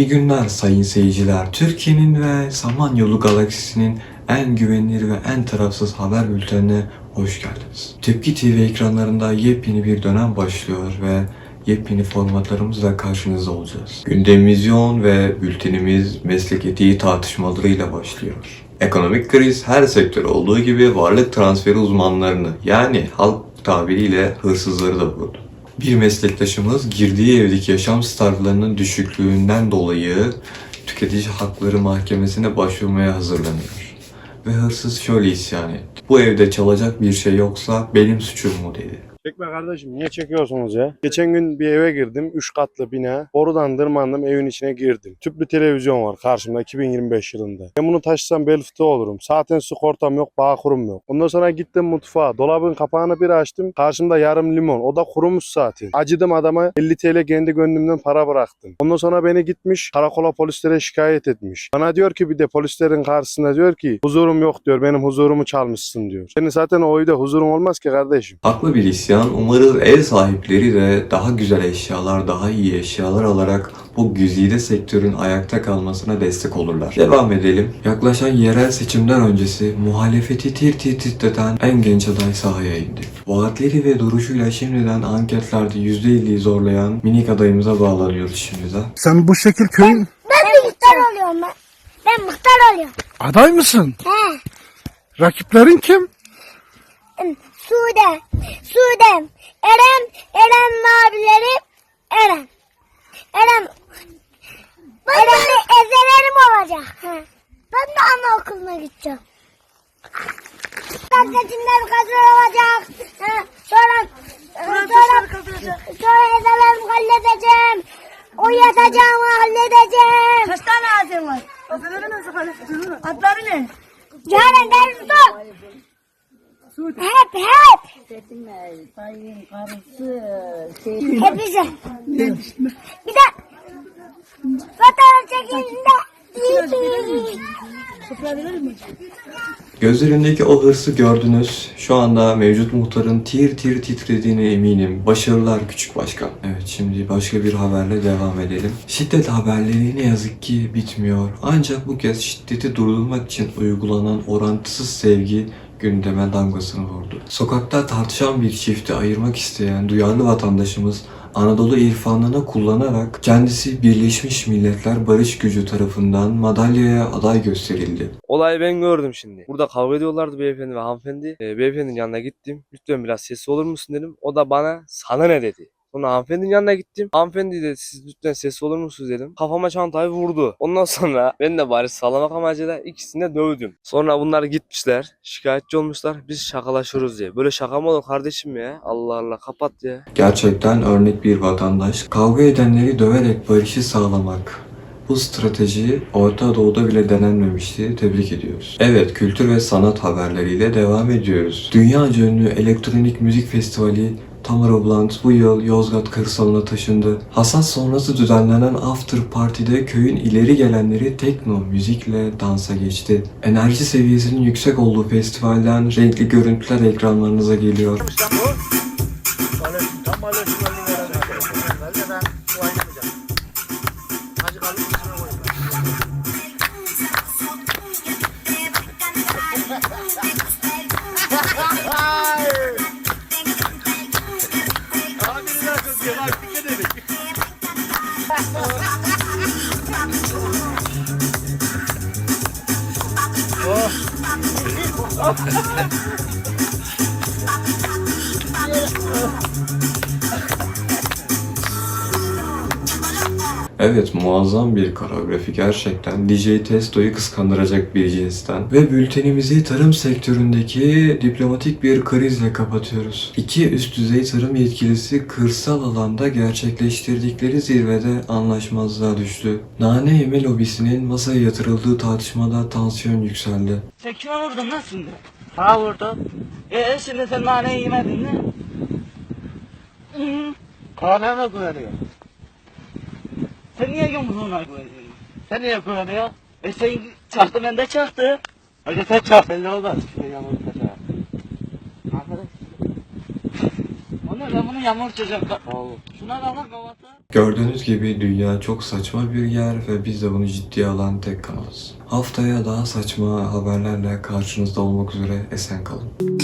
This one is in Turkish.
İyi günler sayın seyirciler. Türkiye'nin ve Samanyolu galaksisinin en güvenilir ve en tarafsız haber bültenine hoş geldiniz. Tepki TV ekranlarında yepyeni bir dönem başlıyor ve yepyeni formatlarımızla karşınızda olacağız. Gündemimiz yoğun ve bültenimiz meslek etiği tartışmalarıyla başlıyor. Ekonomik kriz her sektör olduğu gibi varlık transferi uzmanlarını yani halk tabiriyle hırsızları da vurdu. Bir meslektaşımız girdiği evdeki yaşam standartlarının düşüklüğünden dolayı tüketici hakları mahkemesine başvurmaya hazırlanıyor. Ve hırsız şöyle isyan etti. Bu evde çalacak bir şey yoksa benim suçum mu dedi. Çekme kardeşim niye çekiyorsunuz ya? Geçen gün bir eve girdim. 3 katlı bina. Borudan tırmandım evin içine girdim. Tüplü televizyon var karşımda 2025 yılında. Ben bunu taşısam bel fıtığı olurum. Zaten sigortam yok, bağ kurum yok. Ondan sonra gittim mutfağa. Dolabın kapağını bir açtım. Karşımda yarım limon. O da kurumuş zaten. Acıdım adama 50 TL kendi gönlümden para bıraktım. Ondan sonra beni gitmiş karakola polislere şikayet etmiş. Bana diyor ki bir de polislerin karşısında diyor ki huzurum yok diyor. Benim huzurumu çalmışsın diyor. Senin zaten o evde huzurun olmaz ki kardeşim. Haklı bir isyan. Umarız ev sahipleri de daha güzel eşyalar, daha iyi eşyalar alarak bu güzide sektörün ayakta kalmasına destek olurlar. Devam edelim. Yaklaşan yerel seçimler öncesi muhalefeti tir tir titreten en genç aday sahaya indi. Vaatleri ve duruşuyla şimdiden anketlerde %50'yi zorlayan minik adayımıza bağlanıyoruz şimdi de. Sen bu şekil köyün Ben muhtar oluyorum ben. Ben muhtar oluyorum. aday mısın? He. Rakiplerin kim? Sude. Sude. Eren. Eren abileri. Eren. Eren. Eren de ezelerim olacak. He. Ben de anaokuluna gideceğim. Ben seçimler kazan olacak. He. Sonra sonra, sonra ezelerim halledeceğim. O yatacağımı halledeceğim. Kaç tane ağacın var? Adları konuşuyorsun? Adları ne? Cahane ben su. Hep hep. Seçime, sayın, karısı, şey. Hepsi. Bir de fotoğraf çekildiğinde? Gözlerindeki o hırsı gördünüz. Şu anda mevcut muhtarın tir tir titrediğine eminim. Başarılar küçük başkan. Evet şimdi başka bir haberle devam edelim. Şiddet haberleri ne yazık ki bitmiyor. Ancak bu kez şiddeti durdurmak için uygulanan orantısız sevgi gündeme damgasını vurdu. Sokakta tartışan bir çifti ayırmak isteyen duyarlı vatandaşımız Anadolu irfanını kullanarak kendisi Birleşmiş Milletler Barış Gücü tarafından madalyaya aday gösterildi. Olayı ben gördüm şimdi. Burada kavga ediyorlardı beyefendi ve hanımefendi. Ee, beyefendinin yanına gittim. Lütfen biraz sessiz olur musun dedim. O da bana sana ne dedi. Sonra hanımefendinin yanına gittim. Hanımefendi de siz lütfen sessiz olur musunuz dedim. Kafama çantayı vurdu. Ondan sonra ben de bari sağlamak amacıyla ikisini de dövdüm. Sonra bunlar gitmişler. Şikayetçi olmuşlar. Biz şakalaşıyoruz diye. Böyle şaka mı olur kardeşim ya? Allah Allah kapat ya. Gerçekten örnek bir vatandaş. Kavga edenleri döverek barışı sağlamak. Bu strateji Orta Doğu'da bile denenmemişti. Tebrik ediyoruz. Evet, kültür ve sanat haberleriyle devam ediyoruz. Dünyaca ünlü elektronik müzik festivali Tomorrowland bu yıl Yozgat kırsalına taşındı. Hasat sonrası düzenlenen after party'de köyün ileri gelenleri tekno müzikle dansa geçti. Enerji seviyesinin yüksek olduğu festivalden renkli görüntüler ekranlarınıza geliyor. geliyor bak dikkat oh. oh. Evet muazzam bir koreografi gerçekten DJ Testo'yu kıskandıracak bir cinsten. Ve bültenimizi tarım sektöründeki diplomatik bir krizle kapatıyoruz. İki üst düzey tarım yetkilisi kırsal alanda gerçekleştirdikleri zirvede anlaşmazlığa düştü. Nane yeme lobisinin masaya yatırıldığı tartışmada tansiyon yükseldi. Sen kime vurdun lan şimdi? Ha vurdum. Ee şimdi sen naneyi yemedin mi? Hı. Kaneme güveniyor. Sen niye yumruğuna koyuyorsun? Sen niye güveniyor? E sen çaktı ben de çaktı. Hadi sen çak belli olmaz. Şuraya yağmur kaçar. Arkadaş. O ne ben bunu yamultacağım. Bak. Şuna bak lan kafası. Gördüğünüz gibi dünya çok saçma bir yer ve biz de bunu ciddiye alan tek kanalız. Haftaya daha saçma haberlerle karşınızda olmak üzere esen kalın.